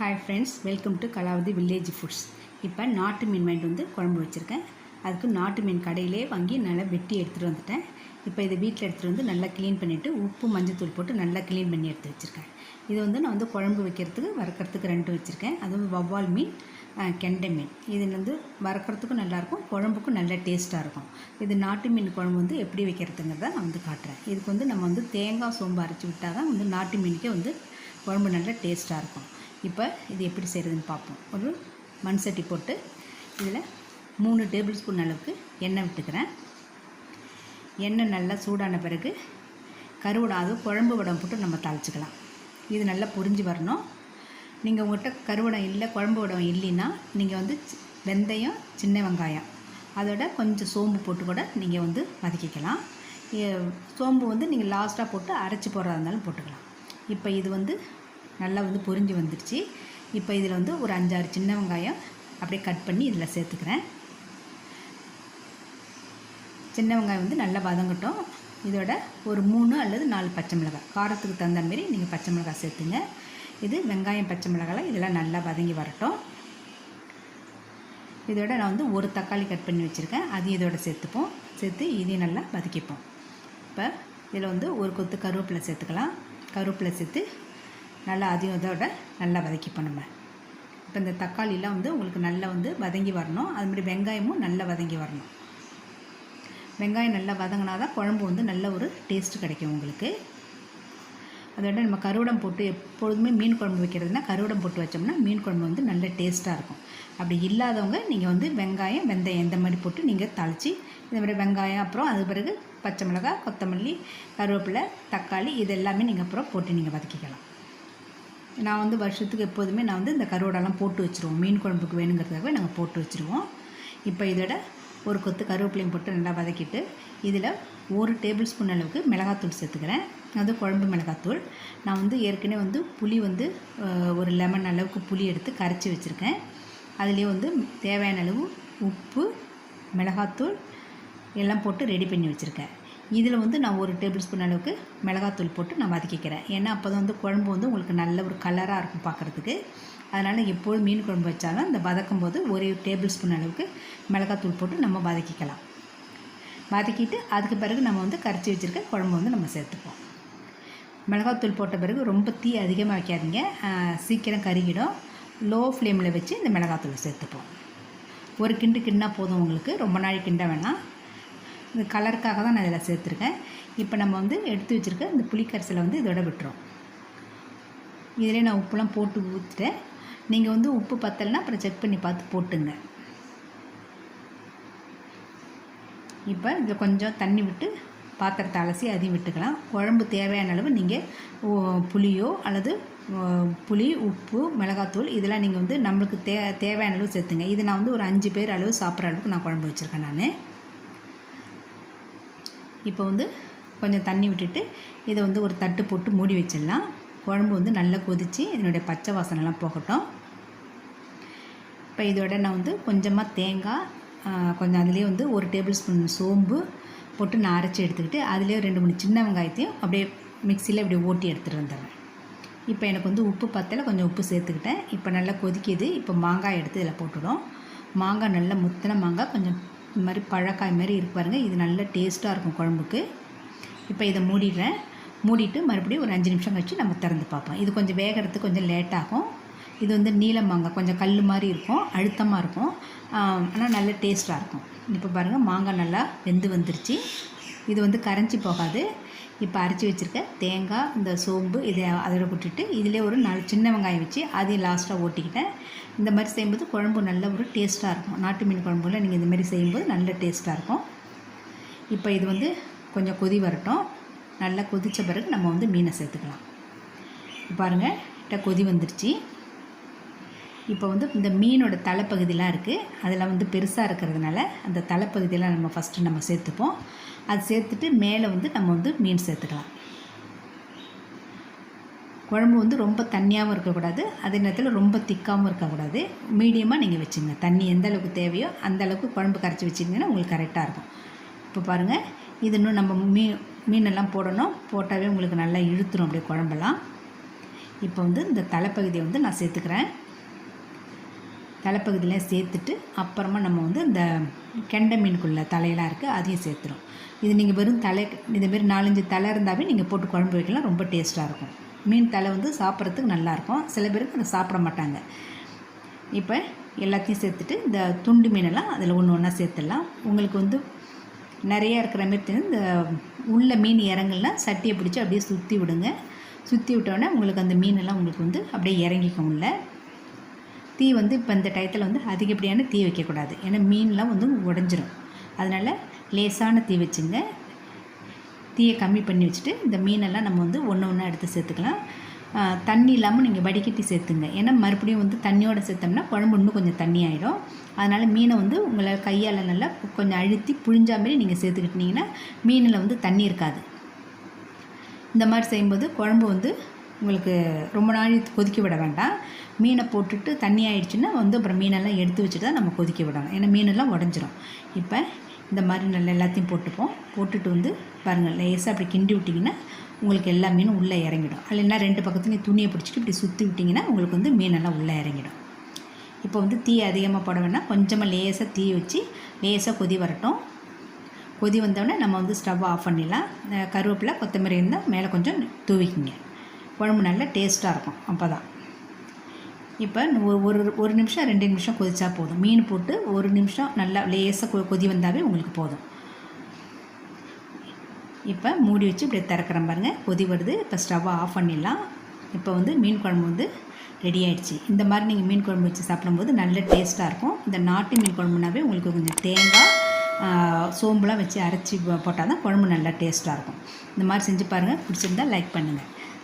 Hi friends welcome to Kalavathi village foods இப்போ நாட்டு மீன் வாங்கிட்டு வந்து குழம்பு வச்சுருக்கேன். அதுக்கு நாட்டு மீன் கடையிலே வாங்கி நல்லா வெட்டி எடுத்துகிட்டு வந்துட்டேன். இப்போ இதை வீட்டில் எடுத்துகிட்டு வந்து நல்லா க்ளீன் பண்ணிவிட்டு உப்பு மஞ்சத்தூள் போட்டு நல்லா க்ளீன் பண்ணி எடுத்து வச்சுருக்கேன். இது வந்து நான் வந்து குழம்பு வைக்கிறதுக்கு வறுக்கிறதுக்கு ரெண்டு வச்சுருக்கேன். அதுவும் வவ்வால் மீன் கெண்டை மீன். இது வந்து வறுக்கிறதுக்கும் நல்லாயிருக்கும் குழம்புக்கும் நல்ல டேஸ்ட்டாக இருக்கும். இது நாட்டு மீன் குழம்பு வந்து எப்படி வைக்கிறதுங்கிறத நான் வந்து காட்டுறேன். இதுக்கு வந்து நம்ம வந்து தேங்காய் சோம்பு அரைச்சி விட்டால் தான் வந்து நாட்டு மீனுக்கே வந்து குழம்பு நல்லா டேஸ்ட்டாக இருக்கும். இப்போ இது எப்படி செய்கிறதுன்னு பார்ப்போம். ஒரு மண் சட்டி போட்டு இதில் மூணு டேபிள் ஸ்பூன் அளவுக்கு எண்ணெய் விட்டுக்கிறேன். எண்ணெய் நல்லா சூடான பிறகு கருவடம் அது குழம்பு வடம் போட்டு நம்ம தாளிச்சுக்கலாம். இது நல்லா பொரிஞ்சு வரணும். நீங்கள் உங்கள்கிட்ட கருவடம் இல்லை குழம்பு வடம் இல்லைன்னா நீங்கள் வந்து வெந்தயம் சின்ன வெங்காயம் அதோட கொஞ்சம் சோம்பு போட்டு கூட நீங்கள் வந்து வதக்கிக்கலாம். சோம்பு வந்து நீங்கள் லாஸ்ட்டாக போட்டு அரைச்சி போடுறதா இருந்தாலும் போட்டுக்கலாம். இப்போ இது வந்து நல்லா வந்து பொரிஞ்சு வந்துடுச்சு. இப்போ இதில் வந்து ஒரு அஞ்சாறு சின்ன வெங்காயம் அப்படியே கட் பண்ணி இதில் சேர்த்துக்கிறேன். சின்ன வெங்காயம் வந்து நல்லா வதங்கட்டும். இதோட ஒரு மூணு அல்லது நாலு பச்சை மிளகாய். காரத்துக்கு தகுந்த மாதிரி நீங்கள் பச்சை மிளகாய் சேர்த்துங்க. இது வெங்காயம் பச்சை மிளகாய் இதெல்லாம் நல்லா வதங்கி வரட்டும். இதோட நான் வந்து ஒரு தக்காளி கட் பண்ணி வச்சுருக்கேன். அதையும் இதோட சேர்த்துப்போம். சேர்த்து இதையும் நல்லா வதக்கிப்போம். இப்போ இதில் வந்து ஒரு கொத்து கருவேப்பிலை சேர்த்துக்கலாம். கருவேப்பிலை சேர்த்து நல்லா அதையும் இதோட நல்லா வதக்கிப்போம் நம்ம. இப்போ இந்த தக்காளிலாம் வந்து உங்களுக்கு நல்லா வந்து வதங்கி வரணும். அது மாதிரி வெங்காயமும் நல்லா வதங்கி வரணும். வெங்காயம் நல்லா வதங்கினா தான் குழம்பு வந்து நல்ல ஒரு டேஸ்ட் கிடைக்கும் உங்களுக்கு. அதோட நம்ம கருவடம் போட்டு எப்பொழுதுமே மீன் குழம்பு வைக்கிறதுனா கருவடம் போட்டு வச்சோம்னா மீன் குழம்பு வந்து நல்ல டேஸ்ட்டாக இருக்கும். அப்படி இல்லாதவங்க நீங்கள் வந்து வெங்காயம் வெந்தயம் இந்த மாதிரி போட்டு நீங்கள் தாளித்து இந்த மாதிரி வெங்காயம் அப்புறம் அது பிறகு பச்சை மிளகாய் கொத்தமல்லி கருவேப்பிலை தக்காளி இது எல்லாமே நீங்கள் அப்புறம் போட்டு நீங்கள் வதக்கிக்கலாம். நான் வந்து வருஷத்துக்கு எப்போதுமே நான் வந்து இந்த கருவாடெல்லாம் போட்டு வச்சுருவோம். மீன் குழம்புக்கு வேணுங்கிறதுக்காகவே நாங்கள் போட்டு வச்சுருவோம். இப்போ இதோட ஒரு கொத்து கருவேப்பிலையும் போட்டு நல்லா வதக்கிட்டு இதில் ஒரு டேபிள் ஸ்பூன் அளவுக்கு மிளகாத்தூள் சேர்த்துக்கிறேன். அது குழம்பு மிளகாத்தூள். நான் வந்து ஏற்கனவே வந்து புளி வந்து ஒரு லெமன் அளவுக்கு புளி எடுத்து கரைச்சி வச்சுருக்கேன். அதுலேயே வந்து தேவையான அளவு உப்பு மிளகாத்தூள் எல்லாம் போட்டு ரெடி பண்ணி வச்சுருக்கேன். இதில் வந்து நான் ஒரு டேபிள் ஸ்பூன் அளவுக்கு மிளகாத்தூள் போட்டு நான் வதக்கிக்கிறேன். ஏன்னா அப்போ தான் வந்து குழம்பு வந்து உங்களுக்கு நல்ல ஒரு கலராக இருக்கும் பார்க்குறதுக்கு. அதனால் எப்போதும் மீன் குழம்பு வச்சாலும் அந்த வதக்கும் போது ஒரு டேபிள் ஸ்பூன் அளவுக்கு மிளகாத்தூள் போட்டு நம்ம வதக்கிக்கலாம். வதக்கிட்டு அதுக்கு பிறகு நம்ம வந்து கரைச்சி வச்சுருக்க குழம்பு வந்து நம்ம சேர்த்துப்போம். மிளகாத்தூள் போட்ட பிறகு ரொம்ப தீ அதிகமாக வைக்காதீங்க. சீக்கிரம் கருகிடும். லோ ஃப்ளேமில் வச்சு இந்த மிளகாத்தூள் சேர்த்துப்போம். ஒரு கிண்டு கிண்டா போதும் உங்களுக்கு. ரொம்ப நாள் கிண்ட வேணாம். இந்த கலருக்காக தான் நான் இதில் சேர்த்துருக்கேன். இப்போ நம்ம வந்து எடுத்து வச்சுருக்க இந்த புளிக்கரைசலை வந்து இதோட விட்டுறோம். இதிலே நான் உப்புலாம் போட்டு ஊற்றிட்டேன் நீங்கள் வந்து உப்பு பத்தலைன்னா அப்புறம் செக் பண்ணி பார்த்து போட்டுங்க. இப்போ இதில் கொஞ்சம் தண்ணி விட்டு பாத்திரத்தை அலசி அதையும் விட்டுக்கலாம். குழம்பு தேவையான அளவு நீங்கள் புளியோ அல்லது புளி உப்பு மிளகாத்தூள் இதெல்லாம் நீங்கள் வந்து நம்மளுக்கு தே தேவையான அளவு சேர்த்துங்க. இது நான் வந்து ஒரு அஞ்சு பேர் அளவு சாப்பிட்ற அளவுக்கு நான் குழம்பு வச்சுருக்கேன் நான். இப்போ வந்து கொஞ்சம் தண்ணி விட்டுட்டு இதை வந்து ஒரு தட்டு போட்டு மூடி வச்சிடலாம். குழம்பு வந்து நல்லா கொதித்து இதனுடைய பச்சை வாசனைலாம் போகட்டும். இப்போ இதோட நான் வந்து கொஞ்சமாக தேங்காய் கொஞ்சம் அதுலேயே வந்து ஒரு டேபிள் ஸ்பூன் சோம்பு போட்டு நான் அரைச்சி எடுத்துக்கிட்டு அதுலேயே ரெண்டு மூணு சின்ன வெங்காயத்தையும் அப்படியே மிக்சியில் இப்படி ஓட்டி எடுத்துகிட்டு வந்துடுறேன். இப்போ எனக்கு வந்து உப்பு பத்தல கொஞ்சம் உப்பு சேர்த்துக்கிட்டேன். இப்போ நல்லா கொதிக்கிது. இப்போ மாங்காய் எடுத்து இதில் போட்டுடும். மாங்காய் நல்லா முத்தின மாங்காய் கொஞ்சம் இந்த மாதிரி பழக்காய் மாதிரி இருக்கு பாருங்கள் இது நல்ல டேஸ்ட்டாக இருக்கும் குழம்புக்கு. இப்போ இதை மூடிடுறேன். மூடிட்டு மறுபடியும் ஒரு அஞ்சு நிமிஷம் கழிச்சு நம்ம திறந்து பார்ப்போம். இது கொஞ்சம் வேகிறதுக்கு கொஞ்சம் லேட் ஆகும். இது வந்து நீல மாங்காய் கொஞ்சம் கல் மாதிரி இருக்கும் அழுத்தமாக இருக்கும். ஆனால் நல்ல டேஸ்ட்டாக இருக்கும். இப்போ பாருங்கள் மாங்காய் நல்லா வெந்து வந்துருச்சு. இது வந்து கரைஞ்சி போகாது. இப்போ அரைச்சி வச்சுருக்க தேங்காய் இந்த சோம்பு இதை அதோட விட்டுட்டு இதிலே ஒரு நாலு சின்ன வெங்காயம் வச்சு அதையும் லாஸ்ட்டாக ஓட்டிக்கிட்டேன். இந்த மாதிரி செய்யும்போது குழம்பு நல்ல ஒரு டேஸ்ட்டாக இருக்கும். நாட்டு மீன் குழம்புல நீங்கள் இந்த மாதிரி செய்யும்போது நல்ல டேஸ்ட்டாக இருக்கும். இப்போ இது வந்து கொஞ்சம் கொதி வரட்டும். நல்லா கொதித்த பிறகு நம்ம வந்து மீனை சேர்த்துக்கலாம். பாருங்கள் கிட்ட கொதி வந்துருச்சு. இப்போ வந்து இந்த மீனோட தலைப்பகுதியெலாம் இருக்குது அதெல்லாம் வந்து பெருசாக இருக்கிறதுனால அந்த தலைப்பகுதியெல்லாம் நம்ம ஃபஸ்ட்டு நம்ம சேர்த்துப்போம். அது சேர்த்துட்டு மேலே வந்து நம்ம வந்து மீன் சேர்த்துக்கலாம். குழம்பு வந்து ரொம்ப தண்ணியாகவும் இருக்கக்கூடாது. அதே நேரத்தில் ரொம்ப திக்காகவும் இருக்கக்கூடாது. மீடியமாக நீங்கள் வச்சுங்க. தண்ணி எந்த அளவுக்கு தேவையோ அந்த அளவுக்கு குழம்பு கரைச்சி வச்சிங்கன்னா உங்களுக்கு கரெக்டாக இருக்கும். இப்போ பாருங்கள் இது இன்னும் நம்ம மீ மீனெல்லாம் போடணும். போட்டாவே உங்களுக்கு நல்லா இழுத்துரும் அப்படியே குழம்பெல்லாம். இப்போ வந்து இந்த தலைப்பகுதியை வந்து நான் சேர்த்துக்கிறேன். தலைப்பகுதியில் சேர்த்துட்டு அப்புறமா நம்ம வந்து இந்த கெண்டை மீனுக்குள்ள தலையெல்லாம் இருக்குது அதையும் சேர்த்துரும் இது நீங்கள் வெறும் தலை இதுமாரி நாலஞ்சு தலை இருந்தாவே நீங்கள் போட்டு குழம்பு வைக்கலாம் ரொம்ப டேஸ்ட்டாக இருக்கும். மீன் தலை வந்து சாப்பிட்றதுக்கு நல்லாயிருக்கும் சில பேருக்கு அதை சாப்பிட மாட்டாங்க. இப்போ எல்லாத்தையும் சேர்த்துட்டு இந்த துண்டு மீனெல்லாம் அதில் ஒன்று ஒன்றா சேர்த்துடலாம். உங்களுக்கு வந்து நிறையா இருக்கிற மாதிரி தெரியும். இந்த உள்ள மீன் இறங்கலாம் சட்டியை பிடிச்சி அப்படியே சுற்றி விடுங்க. சுற்றி விட்டோன்னே உங்களுக்கு அந்த மீனெல்லாம் உங்களுக்கு வந்து அப்படியே இறங்கிக்க முடியல தீ வந்து இப்போ இந்த டயத்தில் வந்து அதிகப்படியான தீ வைக்கக்கூடாது. ஏன்னா மீன்லாம் வந்து உடஞ்சிரும். அதனால் லேசான தீ வச்சுங்க. தீயை கம்மி பண்ணி வச்சுட்டு இந்த மீனெல்லாம் நம்ம வந்து ஒன்று ஒன்றா எடுத்து சேர்த்துக்கலாம். தண்ணி இல்லாமல் நீங்கள் வடிகட்டி சேர்த்துங்க. ஏன்னா மறுபடியும் வந்து தண்ணியோடு சேர்த்தோம்னா குழம்பு இன்னும் கொஞ்சம் தண்ணி ஆகிடும் அதனால் மீனை வந்து உங்களை கையால் நல்லா கொஞ்சம் அழுத்தி புழிஞ்சா மாதிரி நீங்கள் சேர்த்துக்கிட்டிங்கன்னா மீனில் வந்து தண்ணி இருக்காது. இந்த மாதிரி செய்யும்போது குழம்பு வந்து உங்களுக்கு ரொம்ப நாள் கொதிக்க விட வேண்டாம். மீனை போட்டுட்டு தண்ணி ஆயிடுச்சுன்னா வந்து அப்புறம் மீனெல்லாம் எடுத்து வச்சுட்டு தான் நம்ம கொதிக்க விடணும். ஏன்னா மீனெல்லாம் உடஞ்சிரும். இப்போ இந்த மாதிரி நல்லா எல்லாத்தையும் போட்டுப்போம். போட்டுட்டு வந்து பாருங்கள் லேசாக அப்படி கிண்டி விட்டிங்கன்னா உங்களுக்கு எல்லா மீனும் உள்ளே இறங்கிடும். இல்லைன்னா ரெண்டு பக்கத்துலையும் துணியை பிடிச்சிட்டு இப்படி சுற்றி விட்டிங்கன்னா உங்களுக்கு வந்து மீனெல்லாம் உள்ளே இறங்கிடும். இப்போ வந்து தீ அதிகமாக போட வேணால் கொஞ்சமாக லேசாக தீ வச்சு லேசாக கொதி வரட்டும். கொதி வந்தோடனே நம்ம வந்து ஸ்டவ் ஆஃப் பண்ணிடலாம். கருவேப்பிலை கொத்தமல்லி இருந்தால் மேலே கொஞ்சம் தூவிக்கிங்க. குழம்பு நல்லா டேஸ்ட்டாக இருக்கும். அப்போ தான் இப்போ ஒரு ஒரு ஒரு நிமிஷம் ரெண்டு நிமிஷம் கொதிச்சா போதும். மீன் போட்டு ஒரு நிமிஷம் நல்லா லேசாக கொ கொதி வந்தாவே உங்களுக்கு போதும். இப்போ மூடி வச்சு இப்படி திறக்கிறேன் பாருங்கள் கொதி வருது. இப்போ ஸ்டவ்வை ஆஃப் பண்ணிடலாம். இப்போ வந்து மீன் குழம்பு வந்து ரெடி ஆகிடுச்சு இந்த மாதிரி நீங்கள் மீன் குழம்பு வச்சு சாப்பிடும்போது நல்ல டேஸ்ட்டாக இருக்கும். இந்த நாட்டு மீன் குழம்புனாவே உங்களுக்கு கொஞ்சம் தேங்காய் சோம்புலாம் வச்சு அரைச்சி போட்டால் தான் குழம்பு நல்லா டேஸ்ட்டாக இருக்கும். இந்த மாதிரி செஞ்சு பாருங்கள் பிடிச்சிருந்தால் லைக் பண்ணுங்கள்